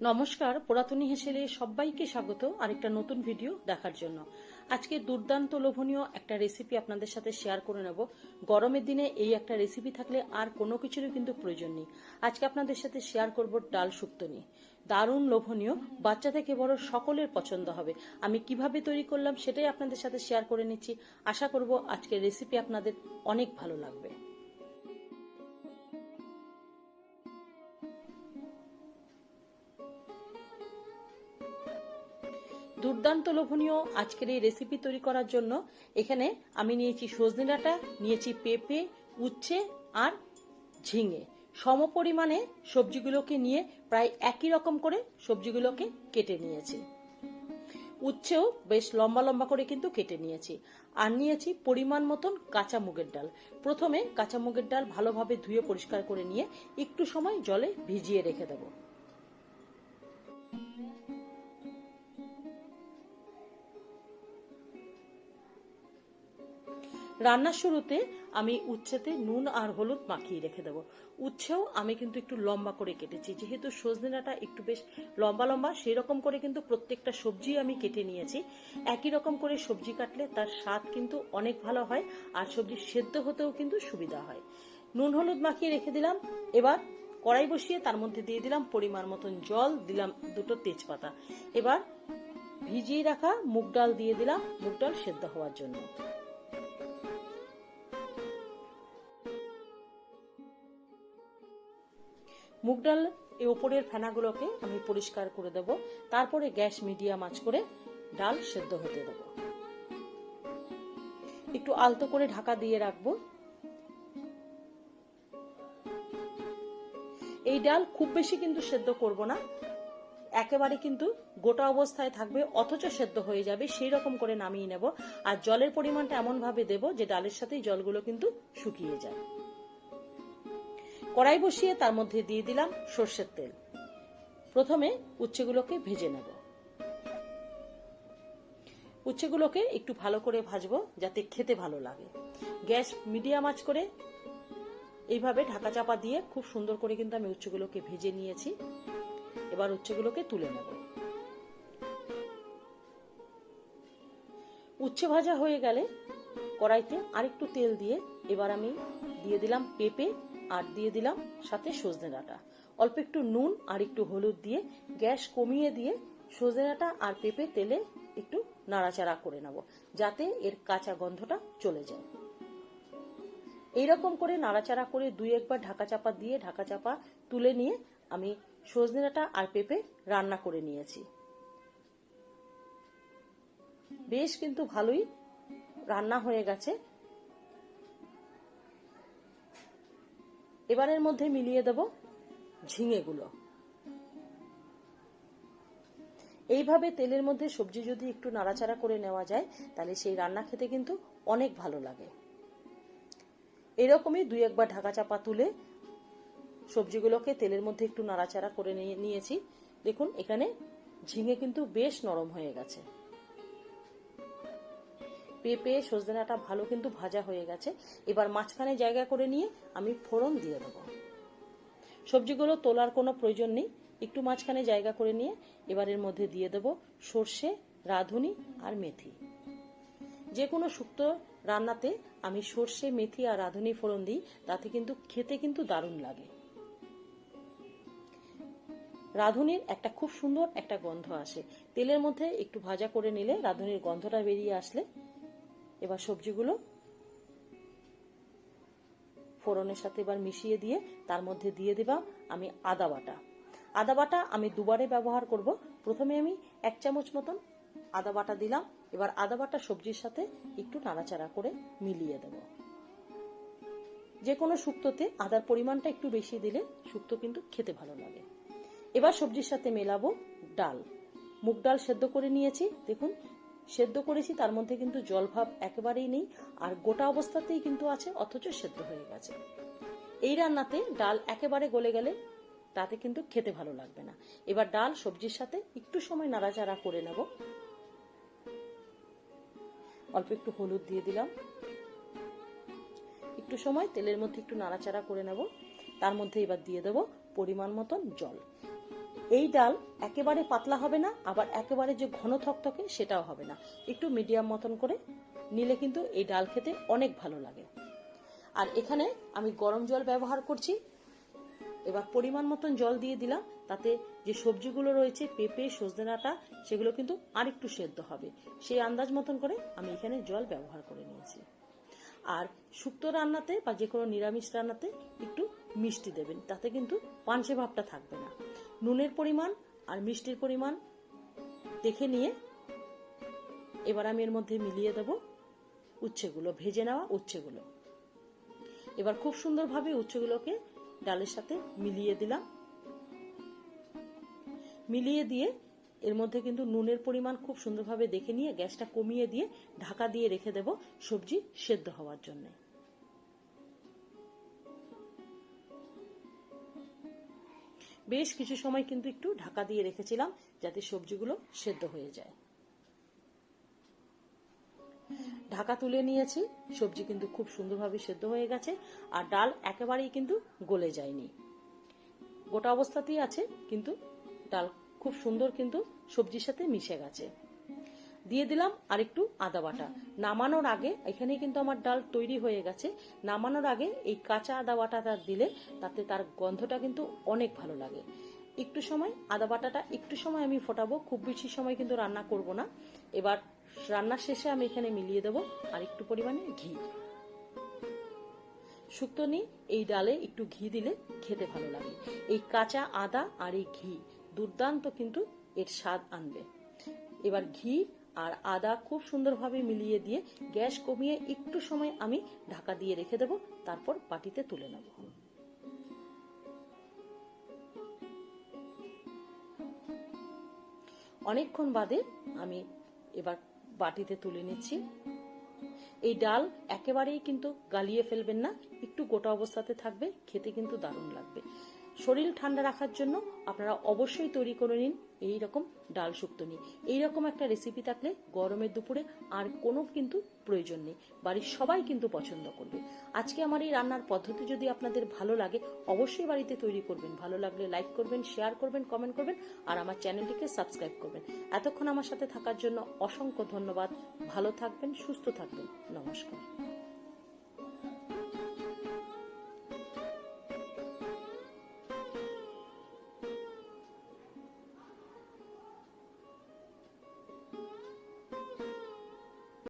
নমস্কার, পুরাতনী হেসেলে সবাইকে স্বাগত, আরেকটা নতুন ভিডিও দেখার জন্য। আজকে দুর্দান্ত লোভনীয় একটা রেসিপি আপনাদের সাথে শেয়ার করে নেব। গরমের দিনে এই একটা রেসিপি থাকলে আর কোনো কিছুরই কিন্তু প্রয়োজন নেই। আজকে আপনাদের সাথে শেয়ার করব ডাল শুক্তো নিয়ে। দারুণ লোভনীয় বাচ্চা থেকে বড় সকলের পছন্দ হবে। আমি কীভাবে তৈরি করলাম সেটাই আপনাদের সাথে শেয়ার করে নিচ্ছি। আশা করব আজকের রেসিপি আপনাদের অনেক ভালো লাগবে। দুর্দান্ত লোভনীয় আজকের এই রেসিপি তৈরি করার জন্য এখানে আমি নিয়েছি সজনে ডাঁটা, নিয়েছি পেঁপে, উচ্ছে আর ঝিঙে। সম পরিমাণে সবজিগুলোকে নিয়ে প্রায় একই রকম করে সবজিগুলোকে কেটে নিয়েছি। উচ্ছেও বেশ লম্বা লম্বা করে কিন্তু কেটে নিয়েছি। আর নিয়েছি পরিমাণ মতন কাঁচা মুগের ডাল। প্রথমে কাঁচা মুগের ডাল ভালোভাবে ধুয়ে পরিষ্কার করে নিয়ে একটু সময় জলে ভিজিয়ে রেখে দেবো। রান্নার শুরুতে আমি উচ্ছেতে নুন আর হলুদ মাখিয়ে রেখে দেবো। উচ্ছেও আমি কিন্তু একটু লম্বা করে কেটেছি। যেহেতু সজনে সজনেটা একটু বেশ লম্বা লম্বা সেই রকম করে কিন্তু প্রত্যেকটা সবজি আমি কেটে নিয়েছি। একই রকম করে সবজি কাটলে তার স্বাদ কিন্তু অনেক ভালো হয় আর সবজি সেদ্ধ হতেও কিন্তু সুবিধা হয়। নুন হলুদ মাখিয়ে রেখে দিলাম। এবার কড়াই বসিয়ে তার মধ্যে দিয়ে দিলাম পরিমাণ মতন জল, দিলাম দুটো তেজপাতা। এবার ভিজিয়ে রাখা মুগ ডাল দিয়ে দিলাম। মুগ ডাল সেদ্ধ হওয়ার জন্য। মুগ ডাল এই ওপরের ফেনাগুলোকে আমি পরিষ্কার করে দেব। তারপরে গ্যাস মিডিয়াম আঁচ করে ডাল সেদ্ধ হতে দেব। একটু আলতো করে ঢাকা দিয়ে রাখব। এই ডাল খুব বেশি কিন্তু সেদ্ধ করব না। একেবারে কিন্তু গোটা অবস্থায় থাকবে, অথচ সেদ্ধ হয়ে যাবে, সেই রকম করে নামিয়ে নেব। আর জলের পরিমাণটা এমন ভাবে দেব যে ডালের সাথেই জলগুলো কিন্তু শুকিয়ে যায়। কড়াই বসিয়ে তার মধ্যে দিয়ে দিলাম সর্ষের তেল। প্রথমে উচ্ছেগুলোকে ভেজে নেব। উচ্ছেগুলোকে একটু ভালো করে ভাজবো যাতে খেতে ভালো লাগে। গ্যাস মিডিয়াম আঁচ করে এইভাবে ঢাকা চাপা দিয়ে খুব সুন্দর করে কিন্তু আমি উচ্ছেগুলোকে ভেজে নিয়েছি। এবার উচ্ছেগুলোকে তুলে নেব। উচ্ছে ভাজা হয়ে গেলে কড়াইতে আরেকটু তেল দিয়ে এবার আমি দিয়ে দিলাম পেঁপে আর দিয়ে দিলাম সাথে সজনে ডাঁটা। অল্প একটু নুন আর একটু হলুদ দিয়ে গ্যাস কমিয়ে দিয়ে সজনে ডাঁটা আর পেঁপে তেলে একটু নাড়াচাড়া করে নেব, যাতে এর কাঁচা গন্ধটা চলে যায়। এইরকম করে নাড়াচাড়া করে দুই একবার ঢাকা চাপা দিয়ে ঢাকা চাপা তুলে নিয়ে আমি সজনে ডাঁটা আর পেঁপে রান্না করে নিয়েছি। বেশ কিন্তু ভালোই রান্না হয়ে গেছে। এবারের মধ্যে মিলিয়ে দেব ঝিঙেগুলো। এইভাবে তেলের মধ্যে সবজি যদি একটু নাড়াচাড়া করে নেওয়া যায়, তাহলে সেই রান্না খেতে কিন্তু অনেক ভালো লাগে। এরকমই দুই একবার ঢাকা চাপা তুলে সবজিগুলোকে তেলের মধ্যে একটু নাড়াচাড়া করে নিয়েছি। দেখুন, এখানে ঝিঙে কিন্তু বেশ নরম হয়ে গেছে। পেঁপে সজনাটা ভালো কিন্তু ভাজা হয়ে গেছে। এবার মাঝখানে জায়গা করে নিয়ে আমি ফোড়ন দিয়ে দেবো। সবজিগুলো তোলার কোনো প্রয়োজন নেই। একটু মাঝখানে জায়গা করে নিয়ে এবারের মধ্যে দিয়ে দেবো সর্ষে, রাঁধুনি আর মেথি। যে কোনো শুক্তো রান্নাতে আমি সর্ষে, মেথি আর রাঁধুনি ফোড়ন দিই, তাতে কিন্তু খেতে কিন্তু দারুণ লাগে। রাঁধুনির একটা খুব সুন্দর একটা গন্ধ আসে। তেলের মধ্যে একটু ভাজা করে নিলে রাঁধুনির গন্ধটা বেরিয়ে আসলে এবার সবজিগুলো ফোড়নের সাথে এবার মিশিয়ে দিয়ে তার মধ্যে দিয়ে দেবা আমি আদা বাটা। আদা বাটা আমি দুবারে ব্যবহার করব। প্রথমে আমি এক চামচ মতন আদা বাটা দিলাম। এবার আদা বাটা সবজির সাথে একটু নাড়াচাড়া করে মিলিয়ে দেব। যে কোনো শুক্তোতে আদার পরিমাণটা একটু বেশি দিলে শুক্তো কিন্তু খেতে ভালো লাগে। এবার সবজির সাথে মেলাবো ডাল। মুগ ডাল সেদ্ধ করে নিয়েছি। দেখুন সেদ্ধ করেছি, তার মধ্যে কিন্তু জলভাব একেবারেই নেই, আর গোটা অবস্থাতেই কিন্তু আছে, অথচ সেদ্ধ হয়ে গেছে। এই রান্নাতে ডাল একেবারে গলে গেলে তাতে কিন্তু খেতে ভালো লাগবে না। এবার ডাল, সবজির সাথে একটু সময় নাড়াচাড়া করে নেব। অল্প একটু হলুদ দিয়ে দিলাম। একটু সময় তেলের মধ্যে একটু নাড়াচাড়া করে নেব। তার মধ্যে এবার দিয়ে দেব পরিমাণ মতন জল। এই ডাল একেবারে পাতলা হবে না, আবার একেবারে যে ঘন থকথকে সেটাও হবে না। একটু মিডিয়াম মতন করে নিলে কিন্তু এই ডাল খেতে অনেক ভালো লাগে। আর এখানে আমি গরম জল ব্যবহার করছি। এবার পরিমাণ মতন জল দিয়ে দিলাম, তাতে যে সবজিগুলো রয়েছে, পেঁপে, সজনে ডাঁটা সেগুলো কিন্তু আরেকটু সেদ্ধ হবে। সেই আন্দাজ মতন করে আমি এখানে জল ব্যবহার করে নিয়েছি। আর শুক্তো রান্নাতে বা যে কোনো নিরামিষ রান্নাতে একটু মিষ্টি দেবেন, তাতে কিন্তু পাঞ্চে ভাবটা থাকবে না। নুনের পরিমাণ আর মিষ্টির পরিমাণ দেখে নিয়ে এবার আমি এর মধ্যে মিলিয়ে দেব উচ্ছেগুলো, ভেজে নেওয়া উচ্ছেগুলো। এবার খুব সুন্দরভাবে উচ্ছেগুলোকে ডালের সাথে মিলিয়ে দিলাম। মিলিয়ে দিয়ে এর মধ্যে কিন্তু নুনের পরিমাণ খুব সুন্দরভাবে দেখে নিয়ে গ্যাসটা কমিয়ে দিয়ে ঢাকা দিয়ে রেখে দেব সবজি সেদ্ধ হওয়ার জন্য। বেশ কিছু সময় কিন্তু একটু ঢাকা দিয়ে রেখেছিলাম যাতে সবজিগুলো সেদ্ধ হয়ে যায়। ঢাকা তুলে নিয়েছি, সবজি কিন্তু খুব সুন্দরভাবে সেদ্ধ হয়ে গেছে, আর ডাল একেবারেই কিন্তু গলে যায়নি। গোটা অবস্থাতেই আছে, কিন্তু ডাল খুব সুন্দর কিন্তু সবজির সাথে মিশে গেছে। দিয়ে দিলাম আরেকটু আদা বাটা। নামানোর আগে এখানে কিন্তু আমার ডাল তৈরি হয়ে গেছে। নামানোর আগে এই কাঁচা আদা বাটাটা দিলে তাতে তার গন্ধটা কিন্তু অনেক ভালো লাগে। একটু সময়, আদা বাটাটা একটু সময় আমি ফোটাবো, খুব বেশি সময় কিন্তু রান্না করব না। এবার রান্নার শেষে আমি এখানে মিলিয়ে দেবো আর একটু পরিমাণে ঘি। শুক্তো নিয়ে এই ডালে একটু ঘি দিলে খেতে ভালো লাগে। এই কাঁচা আদা আর এই ঘি দুর্দান্ত কিন্তু এর স্বাদ আনবে। এবার ঘি আর আদা খুব সুন্দরভাবে মিলিয়ে দিয়ে গ্যাস কমিয়ে একটু সময় আমি ঢাকা দিয়ে রেখে দেব, তারপর বাটিতে তুলে নেব। অনেকক্ষণ বাদে আমি এবার বাটিতে তুলে নিচ্ছি। এই ডাল একেবারেই কিন্তু গালিয়ে ফেলবেন না, একটু গোটা অবস্থাতে থাকবে, খেতে কিন্তু দারুণ লাগবে। শরীর ঠান্ডা রাখার জন্য আপনারা অবশ্যই তৈরি করে নিন এই রকম ডাল শুক্তো নিয়ে। এইরকম একটা রেসিপি থাকলে গরমের দুপুরে আর কোনো কিন্তু প্রয়োজন নেই। বাড়ির সবাই কিন্তু পছন্দ করবে। আজকে আমার এই রান্নার পদ্ধতি যদি আপনাদের ভালো লাগে, অবশ্যই বাড়িতে তৈরি করবেন। ভালো লাগলে লাইক করবেন শেয়ার করবেন কমেন্ট করবেন, আর আমার চ্যানেলটিকে সাবস্ক্রাইব করবেন। এতক্ষণ আমার সাথে থাকার জন্য অসংখ্য ধন্যবাদ। ভালো থাকবেন, সুস্থ থাকবেন। নমস্কার।